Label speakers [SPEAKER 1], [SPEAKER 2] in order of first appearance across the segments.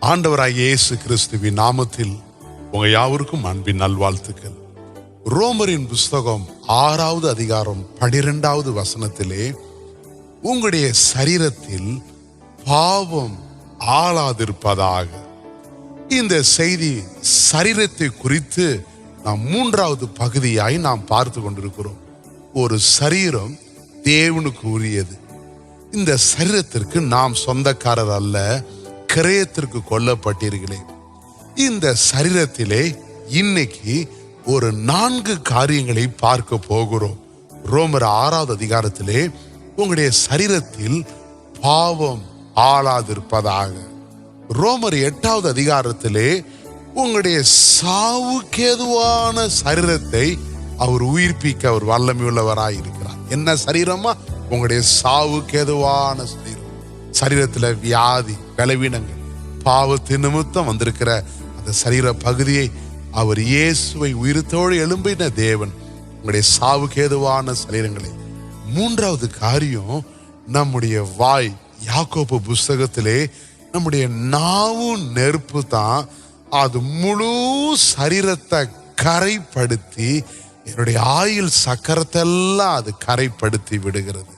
[SPEAKER 1] ஆண்டவராய் இயேசு கிறிஸ்துவின் நாமத்தில் உங்க யாவருக்கும் அன்பின் நல்வாழ்த்துக்கள். ரோமரின் புஸ்தகம் ஆறாவது அதிகாரம் பனிரெண்டாவது வசனத்திலே உங்களுடைய சரீரத்தில் பாவம் ஆளாதிருப்பதாக. இந்த செய்தி சரீரத்தை குறித்து நாம் மூன்றாவது பகுதியாய் நாம் பார்த்து கொண்டிருக்கிறோம். ஒரு சரீரம் தேவனுக்கு உரியது. இந்த சரீரத்திற்கு நாம் சொந்தக்காரர் அல்ல கிரயத்திற்கு கொல்லப்பட்டீர்களே இந்த சரீரத்திலே இன்னைக்கு ஒரு நான்கு காரியங்களை பார்க்க போகிறோம். ரோமர் ஆறாவது அதிகாரத்திலே உங்களுடைய சரீரத்தில் பாவம் ஆளாதிருப்பதாக. ரோமர் எட்டாவது அதிகாரத்திலே உங்களுடைய சாவுக்கேதுவான சரீரத்தை அவர் உயிர்ப்பிக்க அவர் வல்லமையுள்ளவராய் இருக்கிறார் என்ன சரீரமா? உங்களுடைய சாவுக்கு எதுவான சரீரம். சரீரத்துல வியாதி பலவீனங்கள் பாவத்தின் நிமித்தம் வந்திருக்கிற அந்த சரீர பகுதியை அவர் இயேசுவை உயிர்த்தோடு எழும்பின தேவன். உங்களுடைய சாவுக்கு ஏதுவான சரீரங்களை. மூன்றாவது காரியம் நம்முடைய வாய் யாக்கோப்பு புஸ்தகத்திலே நம்முடைய நாவும் நெருப்பு தான் அது முழு சரீரத்தை கரைப்படுத்தி என்னுடைய ஆயுள் சக்கரத்தை எல்லாம் அது கரைப்படுத்தி விடுகிறது.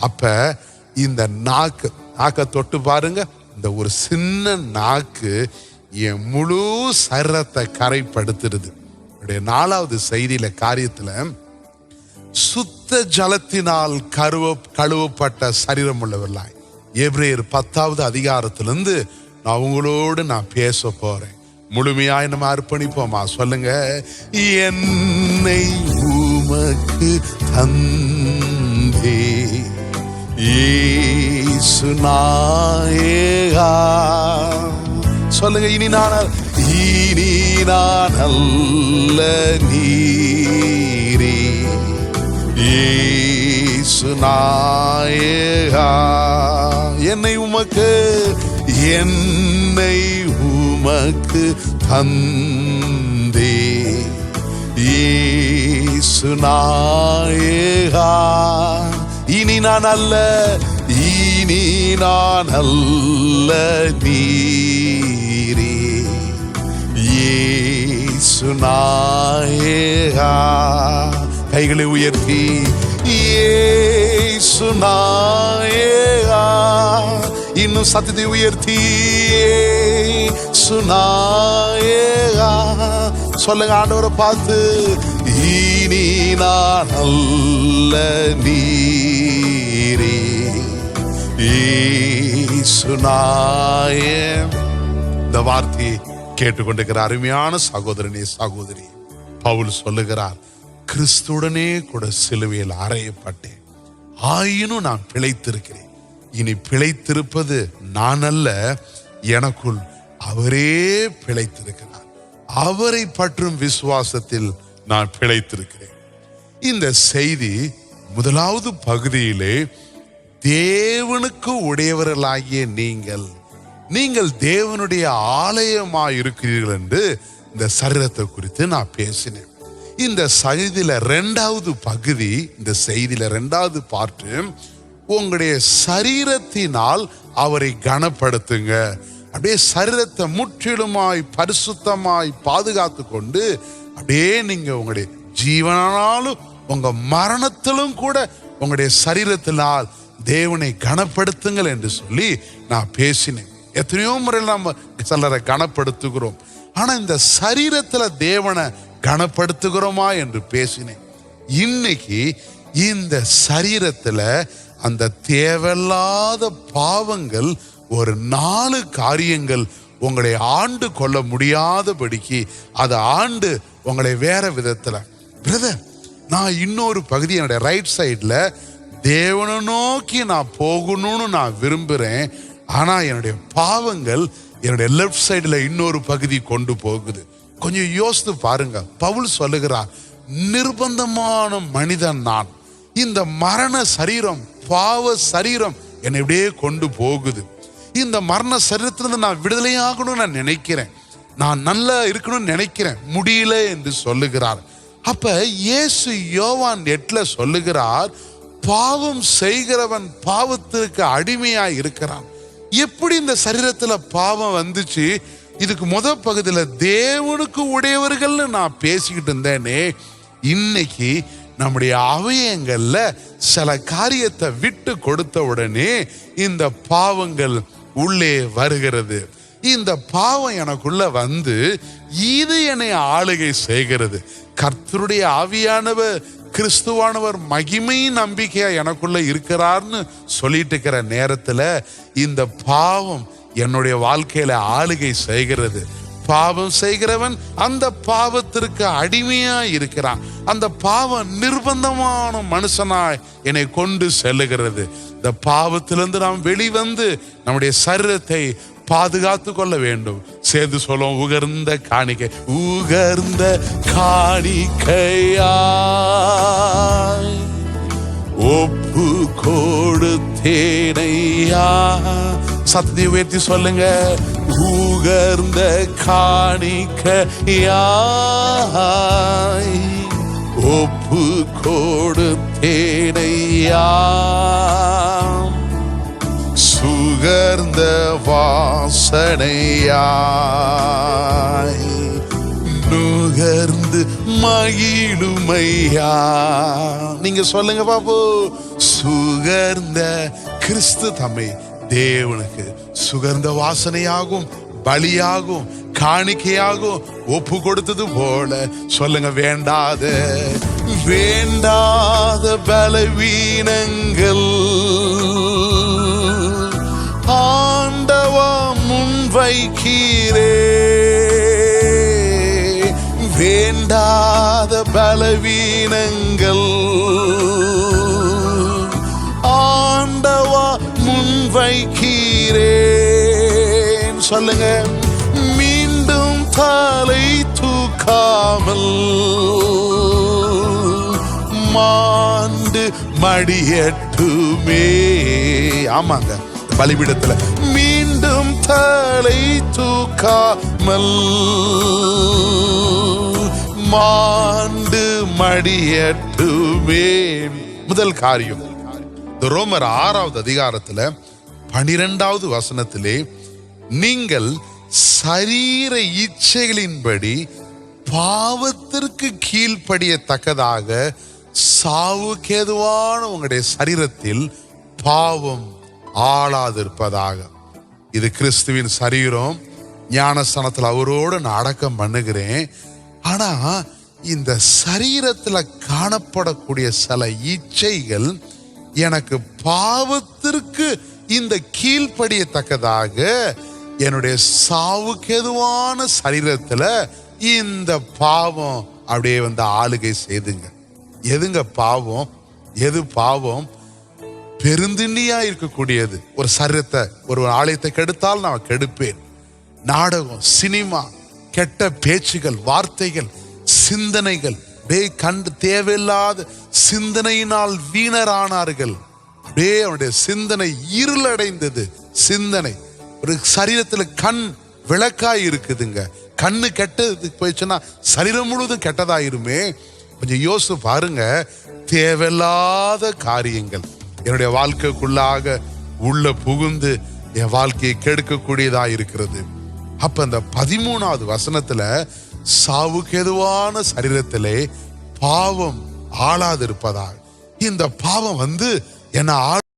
[SPEAKER 1] அப்ப இந்த நாக்கு நாக்கை தொட்டு பாருங்க. இந்த ஒரு சின்ன நாக்கு என் முழு சரத்தை கரைப்படுத்துறது என்னுடைய நாலாவது செய்தியில காரியத்துல சுத்த ஜலத்தினால் கருவ கழுவப்பட்ட சரீரம் உள்ளவர்களாய். எப்ரேயர் பத்தாவது அதிகாரத்திலிருந்து நான் உங்களோடு நான் பேச போறேன். முழுமையாய் நம்ம அர்ப்பணிப்போமா? சொல்லுங்க. என் என்னை உமக்கு தந்தே. இயேசு சொல்லுங்க இனி நான் இனி நான் அல்ல நீரே. இயேசு என்னை உமக்கு என்னை உமக்கு தந்தே. இயேசு நாயகா. இனி நான் அல்ல இனி நான் அல்ல நீரே. இயேசு நாயகா. கைகளை உயர்த்தி இயேசு நாயகா. இன்னும் சத்தத்தை உயர்த்தி சுனா சொல்லுங்க ஆண்டவரை பார்த்து இனி நான் அல்ல நீரே. இயேசு இந்த வார்த்தையை கேட்டுக்கொண்டிருக்கிற அருமையான சகோதரனே சகோதரி பவுல் சொல்லுகிறார் கிறிஸ்துடனே கூட சிலுவையில் அறையப்பட்டேன். ஆயினும் நான் பிழைத்திருக்கிறேன். இனி பிழைத்திருப்பது நான் அல்ல எனக்குள் அவரே பிழைத்திருக்கிறார். அவரை பற்றும் விசுவாசத்தில் நான் பிழைத்திருக்கிறேன். இந்த செய்தி முதலாவது பகுதியிலே தேவனுக்கு உடையவர்களாகிய நீங்கள் நீங்கள் தேவனுடைய ஆலயமா இருக்கிறீர்கள் என்று இந்த சரீரத்தை குறித்து நான் பேசினேன். இந்த செய்தியில ரெண்டாவது பகுதி இந்த செய்தியில ரெண்டாவது பாட்டு உங்களுடைய சரீரத்தினால் அவரை கனப்படுத்துங்க. அப்படியே சரீரத்தை முற்றிலுமாய் பரிசுத்தமாய் பாதுகாத்து கொண்டு அப்படியே நீங்க உங்களுடைய ஜீவனாலும் உங்க மரணத்திலும் கூட உங்களுடைய சரீரத்தினால் தேவனை கனப்படுத்துங்கள் என்று சொல்லி நான் பேசினேன். எத்தனையோ முறையில் நம்ம சிலரை கனப்படுத்துகிறோம். ஆனா இந்த சரீரத்துல தேவனை கனப்படுத்துகிறோமா என்று பேசினேன். இன்னைக்கு இந்த சரீரத்துல அந்த தேவையில்லாத பாவங்கள் ஒரு நாலு காரியங்கள் உங்களை ஆண்டு கொள்ள முடியாதபடிக்கு அதை ஆண்டு உங்களை வேற விதத்துல. பிரதர் நான் இன்னொரு பகுதி என்னுடைய ரைட் சைடில் தேவனை நோக்கி நான் போகணும்னு நான் விரும்புகிறேன் ஆனால் என்னுடைய பாவங்கள் என்னுடைய லெஃப்ட் சைடில் இன்னொரு பகுதி கொண்டு போகுது. கொஞ்சம் யோசித்து பாருங்க. பவுல் சொல்லுகிறார் நிர்பந்தமான மனிதன் நான். இந்த மரண சரீரம் பாவ சரீரம் என்னை இப்படியே கொண்டு போகுது. இந்த மரண சரீரத்திலிருந்து நான் விடுதலையாகணும்னு நான் நினைக்கிறேன். நான் நல்லா இருக்கணும்னு நினைக்கிறேன். முடியல என்று சொல்லுகிறார். அப்ப இயேசு யோவான் எட்ல சொல்லுகிறார் பாவம் செய்கிறவன் பாவத்திற்கு அடிமையா இருக்கிறான். எப்படி இந்த சரீரத்துல பாவம் வந்துச்சு? இதுக்கு முத பகுதியில் தேவனுக்கு உடையவர்கள்னு நான் பேசிக்கிட்டு இருந்தேனே. இன்னைக்கு நம்முடைய அவயங்கள்ல சில காரியத்தை விட்டு கொடுத்த உடனே இந்த பாவங்கள் உள்ளே வருகிறது. இந்த பாவம் எனக்குள்ள வந்து இது என்னை ஆளுகை செய்கிறது. கர்த்தருடைய ஆவியானவர் கிறிஸ்துவானவர் மகிமை நம்பிக்கையா எனக்குள்ள இருக்கிறார்னு சொல்லிட்டு இருக்கிற நேரத்துல இந்த பாவம் என்னுடைய வாழ்க்கையில ஆளுகை செய்கிறது. பாவம் செய்கிறவன் அந்த பாவத்திற்கு அடிமையா இருக்கிறான். அந்த பாவம் நிர்பந்தமான மனுஷனாய் என்னை கொண்டு செல்லுகிறது. இந்த பாவத்திலிருந்து நாம் வெளிவந்து நம்முடைய சரீரத்தை பாதுகாத்து கொள்ள வேண்டும். சேர்ந்து சொல்லும் உகர்ந்த காணிக்கை உகர்ந்த காணிக்கையாய். ஒப்பு கொடுத்தேனையா. சத்தி உயர்த்தி சொல்லுங்க. உகர்ந்த காணிக்கையாய் ஒப்பு கொடுத்தேனையாம் சுகர்ந்த வாசனையாய். நுகர்ந்து மகிழுமையா? நீங்க சொல்லுங்க பாப்பு சுகர்ந்த கிறிஸ்து தம்மை தேவனுக்கு சுகந்த வாசனையாகும் பலியாகும் காணிக்கையாகும் ஒப்பு கொடுத்தது போல. சொல்லுங்க வேண்டாத வேண்டாத பலவீனங்கள். ஆண்டவா முன்வைக்கீரே வேண்டாத பலவீனங்கள். சொல்லுங்க. மீண்டும் தலை தூக்காமல் மாண்டு மடியட்டுமே ஆமாங்க இந்த பலிபீடத்துல. மீண்டும் தலை தூக்காமல் மாண்டு மடியட்டுமே முதல் காரியம். ரோமர் ஆறாவது அதிகாரத்துல பனிரெண்டாவது வசனத்திலே நீங்கள் சரீர இச்சைகளின்படி பாவத்திற்கு கீழ்ப்படியத்தக்கதாக சாவுக்கேதுவான உங்களுடைய சரீரத்தில் பாவம் ஆளாதிருப்பதாக. இது கிறிஸ்துவின் சரீரம். ஞானஸ்தானத்தில் அவரோடு நான் அடக்கம் பண்ணுகிறேன். ஆனா இந்த சரீரத்தில் காணப்படக்கூடிய சில இச்சைகள் எனக்கு பாவத்திற்கு இந்த கீழ்ப்படியத்தக்கதாக என்னுடைய சாவுக்கு எதுவான சரீரத்துல இந்த பாவம் அப்படியே வந்து ஆளுகை செய்துங்க. எதுங்க பாவம்? எது பாவம்? பெருந்திண்டியா இருக்கக்கூடியது. ஒரு சரீரத்தை ஒரு ஆலயத்தை கெடுத்தால் நான் கெடுப்பேன். நாடகம் சினிமா கெட்ட பேச்சுகள் வார்த்தைகள் சிந்தனைகள் டே கண்டு தேவையில்லாத சிந்தனையினால் வீணரானார்கள். அப்படியே அவனுடைய சிந்தனை இருளடைந்தது. சிந்தனை. ஒரு சரீரத்துல கண் விளக்காய் இருக்குதுங்க. கண்ணு கெட்டது போயிடுச்சுன்னா சரீரம் முழுவதும் கெட்டதாயிருமே. கொஞ்சம் யோசித்து பாருங்க. தேவையில்லாத காரியங்கள். என்னுடைய வாழ்க்கைக்குள்ளாக உள்ள புகுந்து என் வாழ்க்கையை கெடுக்கக்கூடியதா இருக்கிறது. அப்ப அந்த பதிமூணாவது வசனத்துல சாவுக்கு எதுவான சரீரத்திலே பாவம் ஆளாதிருப்பதாக இந்த பாவம் வந்து என்ன ஆள்